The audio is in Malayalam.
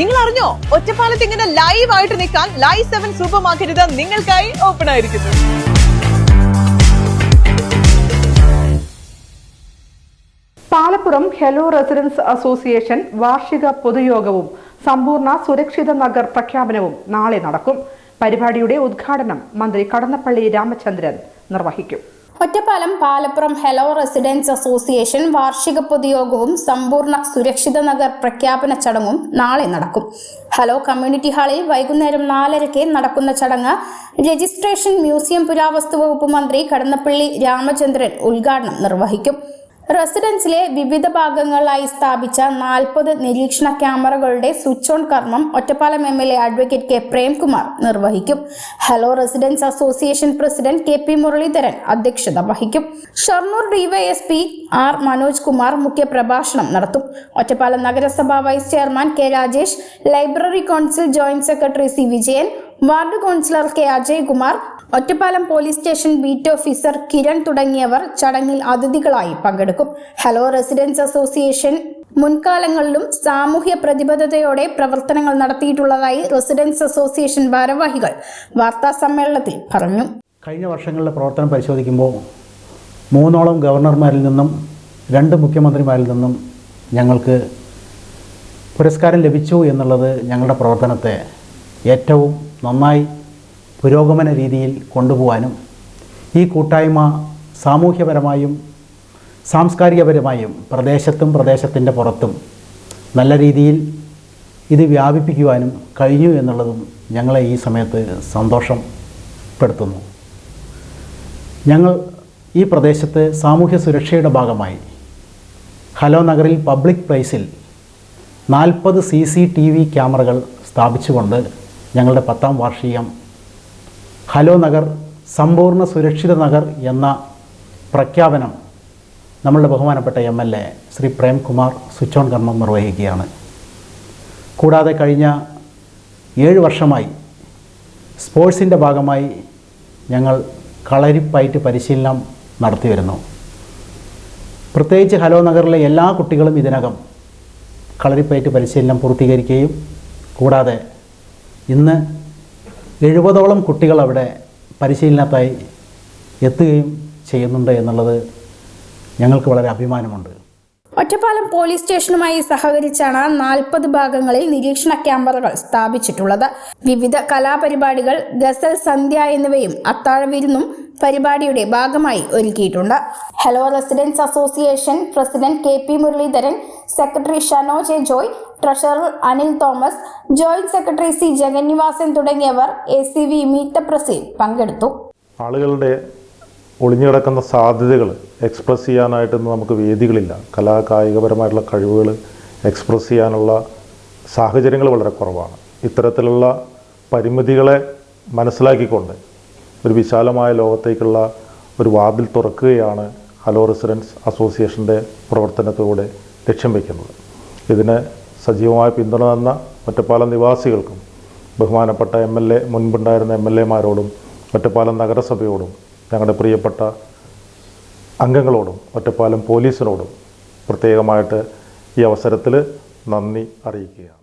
നിങ്ങൾ അറിഞ്ഞോ ഒറ്റപ്പാലത്ത് ഇങ്ങനെ ലൈവ് ആയിട്ട് നിൽക്കാൻ ലൈവ് സെവൻ സൂപ്പർ മാർക്കറ്റ് നിങ്ങൾക്കായി ഓപ്പൺ ആയിരിക്കുന്നു. പാലപ്പുറം ഹെലോ റെസിഡൻസ് അസോസിയേഷൻ വാർഷിക പൊതുയോഗവും സമ്പൂർണ സുരക്ഷിത നഗർ പ്രഖ്യാപനവും നാളെ നടക്കും. പരിപാടിയുടെ ഉദ്ഘാടനം മന്ത്രി കടന്നപ്പള്ളി രാമചന്ദ്രൻ നിർവഹിക്കും. Ottapalam Palappuram hello residence association വാർഷിക പൊതുയോഗവും സമ്പൂർണ സുരക്ഷിത നഗർ പ്രഖ്യാപന ചടങ്ങും നാളെ നടക്കും. ഹലോ കമ്മ്യൂണിറ്റി ഹാളിൽ വൈകുന്നേരം നാലരയ്ക്ക് നടക്കുന്ന ചടങ്ങ് രജിസ്ട്രേഷൻ മ്യൂസിയം പുരാവസ്തു വകുപ്പ് മന്ത്രി കടന്നപ്പള്ളി രാമചന്ദ്രൻ ഉദ്ഘാടനം നിർവഹിക്കും. റെസിഡൻസിലെ വിവിധ ഭാഗങ്ങളിലായി സ്ഥാപിച്ച നാൽപ്പത് നിരീക്ഷണ ക്യാമറകളുടെ സ്വിച്ച് ഓൺ കർമ്മം Ottapalam M L A advocate K Premkumar നിർവഹിക്കും. Hello residence association president K P Muralidharan അധ്യക്ഷത വഹിക്കും. ഷൊർണൂർ ഡിവൈഎസ്പി ആർ മനോജ് കുമാർ മുഖ്യപ്രഭാഷണം നടത്തും. ഒറ്റപ്പാലം നഗരസഭാ vice chairman K Rajesh library council joint secretary C Vijayan ward councillor K Ajaykumar Ottapalam police station beat officer Kiran തുടങ്ങിയവർ ചടങ്ങിൽ അതിഥികളായി പങ്കെടുക്കും. Hello residence association. മുൻകാലങ്ങളിലും സാമൂഹ്യ പ്രതിബദ്ധതയോടെ പ്രവർത്തനങ്ങൾ നടത്തിയിട്ടുള്ളതായി റെസിഡൻസ് അസോസിയേഷൻ ഭാരവാഹികൾ വാർത്താ സമ്മേളനത്തിൽ പറഞ്ഞു. കഴിഞ്ഞ വർഷങ്ങളിലെ പ്രവർത്തനം പരിശോധിക്കുമ്പോൾ മൂന്നോളം ഗവർണർമാരിൽ നിന്നും രണ്ട് മുഖ്യമന്ത്രിമാരിൽ നിന്നും ഞങ്ങൾക്ക് പുരസ്കാരം ലഭിച്ചു എന്നുള്ളത് ഞങ്ങളുടെ പ്രവർത്തനത്തെ ഏറ്റവും നന്നായി പുരോഗമന രീതിയിൽ കൊണ്ടുപോകാനും ഈ കൂട്ടായ്മ സാമൂഹ്യപരമായും സാംസ്കാരികപരമായും പ്രദേശത്തും പ്രദേശത്തിന്റെ പുറത്തും നല്ല രീതിയിൽ ഇത് വ്യാപിപ്പിക്കുവാനും കഴിഞ്ഞു എന്നുള്ളതും ഞങ്ങളെ ഈ സമയത്ത് സന്തോഷപ്പെടുത്തുന്നു. ഞങ്ങൾ ഈ പ്രദേശത്ത് സാമൂഹ്യ സുരക്ഷയുടെ ഭാഗമായി ഹലോ നഗറിൽ പബ്ലിക് പ്ലേസിൽ നാൽപ്പത് സി സി ടി വി ക്യാമറകൾ സ്ഥാപിച്ചുകൊണ്ട് ഞങ്ങളുടെ പത്താം വാർഷികം ഹലോ നഗർ സമ്പൂർണ സുരക്ഷിത നഗർ എന്ന പ്രഖ്യാപനം നമ്മളുടെ ബഹുമാനപ്പെട്ട M L A Shri Premkumar switch on കർമ്മം നിർവഹിക്കുകയാണ്. കൂടാതെ കഴിഞ്ഞ ഏഴ് വർഷമായി സ്പോർട്സിന്റെ ഭാഗമായി ഞങ്ങൾ കളരിപ്പയറ്റ് പരിശീലനം നടത്തി വരുന്നു. പ്രത്യേകിച്ച് ഹലോ നഗറിലെ എല്ലാ കുട്ടികളും ഇതിനകം കളരിപ്പയറ്റ് പരിശീലനം പൂർത്തീകരിക്കുകയും കൂടാതെ ഇന്ന് എഴുപതോളം കുട്ടികൾ അവിടെ പരിശീലനത്തായി എത്തുകയും ചെയ്യുന്നുണ്ട് എന്നുള്ളത് ഞങ്ങൾക്ക് വളരെ അഭിമാനമുണ്ട്. ഒറ്റപ്പാലം പോലീസ് സ്റ്റേഷനുമായി സഹകരിച്ചാണ് നാൽപ്പത് ഭാഗങ്ങളിൽ നിരീക്ഷണ ക്യാമറകൾ സ്ഥാപിച്ചിട്ടുള്ളത്. വിവിധ കലാപരിപാടികൾ ഗസൽ സന്ധ്യ എന്നിവയും അത്താഴവിരുന്നും പരിപാടിയുടെ ഭാഗമായി ഒരുക്കിയിട്ടുണ്ട്. Hello residents association president K P Muraleedharan secretary Shanoj A Joy treasurer Anil Thomas joint secretary C Jagannivasan തുടങ്ങിയവർ എ സി വി മീത്ത പ്രസിൽ പങ്കെടുത്തു. ആളുകളുടെ ഒളിഞ്ഞുകിടക്കുന്ന സാധ്യതകൾ എക്സ്പ്രസ് ചെയ്യാനായിട്ടൊന്നും നമുക്ക് വേദികളില്ല. കലാ കായികപരമായിട്ടുള്ള കഴിവുകൾ എക്സ്പ്രസ് ചെയ്യാനുള്ള സാഹചര്യങ്ങൾ വളരെ കുറവാണ്. ഇത്തരത്തിലുള്ള പരിമിതികളെ മനസ്സിലാക്കിക്കൊണ്ട് ഒരു വിശാലമായ ലോകത്തേക്കുള്ള ഒരു വാതിൽ തുറക്കുകയാണ് ഹലോ റെസിഡൻസ് അസോസിയേഷന്റെ പ്രവർത്തനത്തിലൂടെ ലക്ഷ്യം വയ്ക്കുന്നത്. ഇതിന് സജീവമായ പിന്തുണ തന്ന ഒറ്റപ്പാലം നിവാസികൾക്കും ബഹുമാനപ്പെട്ട എം എൽ എ മുൻപുണ്ടായിരുന്ന എം എൽ എമാരോടും ഒറ്റപ്പാലം നഗരസഭയോടും ഞങ്ങളുടെ പ്രിയപ്പെട്ട അംഗങ്ങളോടും ഒറ്റപ്പാലം പോലീസിനോടും പ്രത്യേകമായിട്ട് ഈ അവസരത്തിൽ നന്ദി അറിയിക്കുകയാണ്.